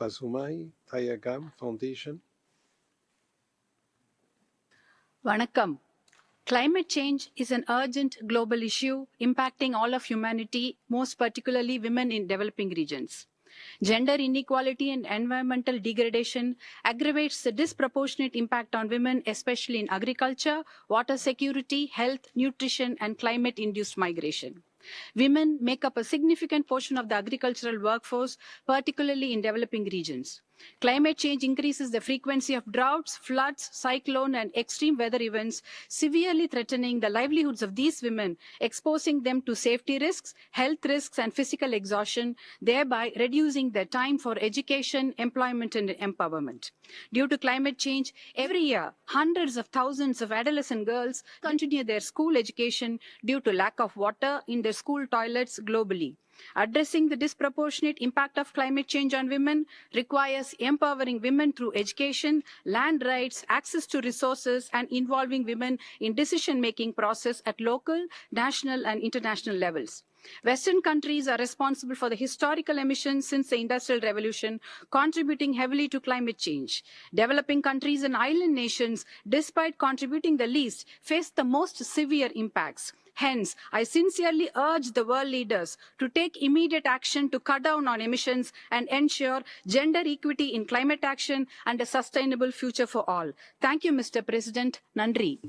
Pasumai Thayagam foundation Vanakkam. Climate change is an urgent global issue impacting all of humanity, most particularly women in developing regions. Gender inequality and environmental degradation aggravates the disproportionate impact on women, especially in agriculture, water security, health, nutrition, and climate induced migration. Women make up a significant portion of the agricultural workforce, particularly in developing regions. Climate change increases the frequency of droughts, floods, cyclone, and extreme weather events, severely threatening the livelihoods of these women, exposing them to safety risks, health risks, and physical exhaustion, thereby reducing their time for education, employment, and empowerment. Due to climate change, every year, hundreds of thousands of adolescent girls continue their school education due to lack of water in their school toilets globally. Addressing the disproportionate impact of climate change on women requires empowering women through education, land rights, access to resources, and involving women in decision-making process at local, national, and international levels. Western countries are responsible for the historical emissions since the Industrial Revolution, contributing heavily to climate change. Developing countries and island nations, despite contributing the least, face the most severe impacts. Hence, I sincerely urge the world leaders to take immediate action to cut down on emissions and ensure gender equity in climate action and a sustainable future for all. Thank you, Mr. President. Nandri.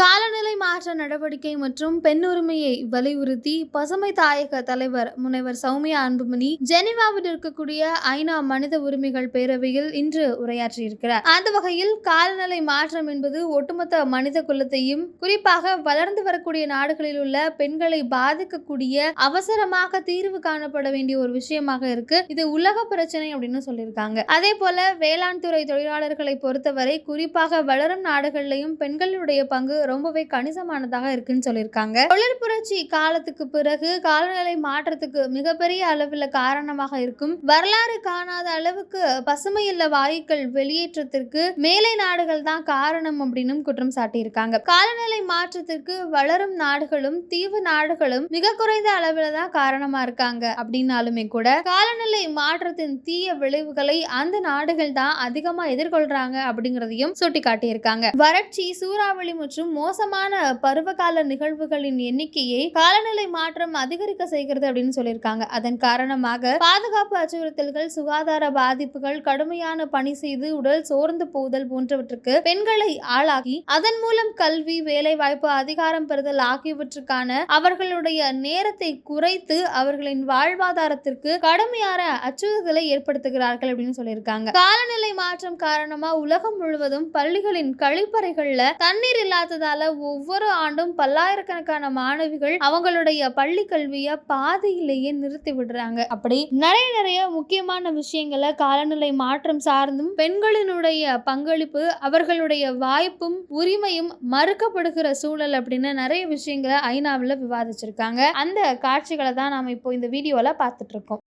காலநிலை மாற்ற நடவடிக்கை மற்றும் பெண்ணுரிமையை வலியுறுத்தி பசுமை தாயக தலைவர் முனைவர் சௌமியா அன்புமணி ஜெனிவாவில் இருக்கக்கூடிய ஐநா மனித உரிமைகள் பேரவையில் இன்று உரையாற்றியிருக்கிறார். அந்த வகையில் காலநிலை மாற்றம் என்பது ஒட்டுமொத்த மனித குலத்தையும் குறிப்பாக வளர்ந்து வரக்கூடிய நாடுகளில் உள்ள பெண்களை பாதிக்கக்கூடிய அவசரமாக தீர்வு காணப்பட வேண்டிய ஒரு விஷயமாக இருக்கு. இது உலக பிரச்சனை அப்படின்னு சொல்லியிருக்காங்க. அதே போல வேளாண் துறை தொழிலாளர்களை பொறுத்தவரை குறிப்பாக வளரும் நாடுகளிலையும் பெண்களுடைய பங்கு ரொம்பவே கணிசமானதாக இருக்குன்னு சொல்லியிருக்காங்க. தொழிற்புரட்சி காலத்துக்கு பிறகு காலநிலை மாற்றத்துக்கு மிகப்பெரிய அளவில் காரணமாக இருக்கும். வரலாறு காணாத அளவுக்கு பசுமையில்ல வாயுக்கள் வெளியேற்றத்திற்கு மேலை நாடுகள் தான் காரணம் அப்படின்னு குற்றம் சாட்டியிருக்காங்க. காலநிலை மாற்றத்திற்கு வளரும் நாடுகளும் தீவு நாடுகளும் மிக குறைந்த அளவில் தான் காரணமா இருக்காங்க அப்படின்னாலுமே கூட காலநிலை மாற்றத்தின் தீய விளைவுகளை அந்த நாடுகள் தான் அதிகமா எதிர்கொள்றாங்க அப்படிங்கிறதையும் சுட்டிக்காட்டியிருக்காங்க. வறட்சி சூறாவளி மற்றும் மோசமான பருவகால நிகழ்வுகளின் எண்ணிக்கையை காலநிலை மாற்றம் அதிகரிக்க செய்கிறது அப்படின்னு சொல்லியிருக்காங்க. அதன் காரணமாக பாதுகாப்பு அச்சுறுத்தல்கள் சுகாதார பாதிப்புகள் கடுமையான பணி செய்து உடல் சோர்ந்து போதல் போன்றவற்றுக்கு பெண்களை ஆளாகி அதன் மூலம் கல்வி வேலை வாய்ப்பு அதிகாரம் பெறுதல் ஆகியவற்றுக்கான அவர்களுடைய நேரத்தை குறைத்து அவர்களின் வாழ்வாதாரத்திற்கு கடுமையான அச்சுறுத்தலை ஏற்படுத்துகிறார்கள் அப்படின்னு சொல்லியிருக்காங்க. காலநிலை மாற்றம் காரணமா உலகம் முழுவதும் பள்ளிகளின் கழிப்பறைகள்ல தண்ணீர் இல்லாத இல்லாததால ஒவ்வொரு ஆண்டும் பல்லாயிரக்கணக்கான மாணவிகள் அவங்களுடைய பள்ளி கல்வியை பாதியிலேயே நிறுத்தி விடுறாங்க. அப்படி நிறைய நிறைய முக்கியமான விஷயங்களை காலநிலை மாற்றம் சார்ந்தும் பெண்களினுடைய பங்களிப்பு அவர்களுடைய வாய்ப்பும் உரிமையும் மறுக்கப்படுகிற சூழல் அப்படின்னு நிறைய விஷயங்களை ஐநாவில் விவாதிச்சிருக்காங்க. அந்த காட்சிகளை தான் நாம இப்போ இந்த வீடியோல பார்த்துட்டு இருக்கோம்.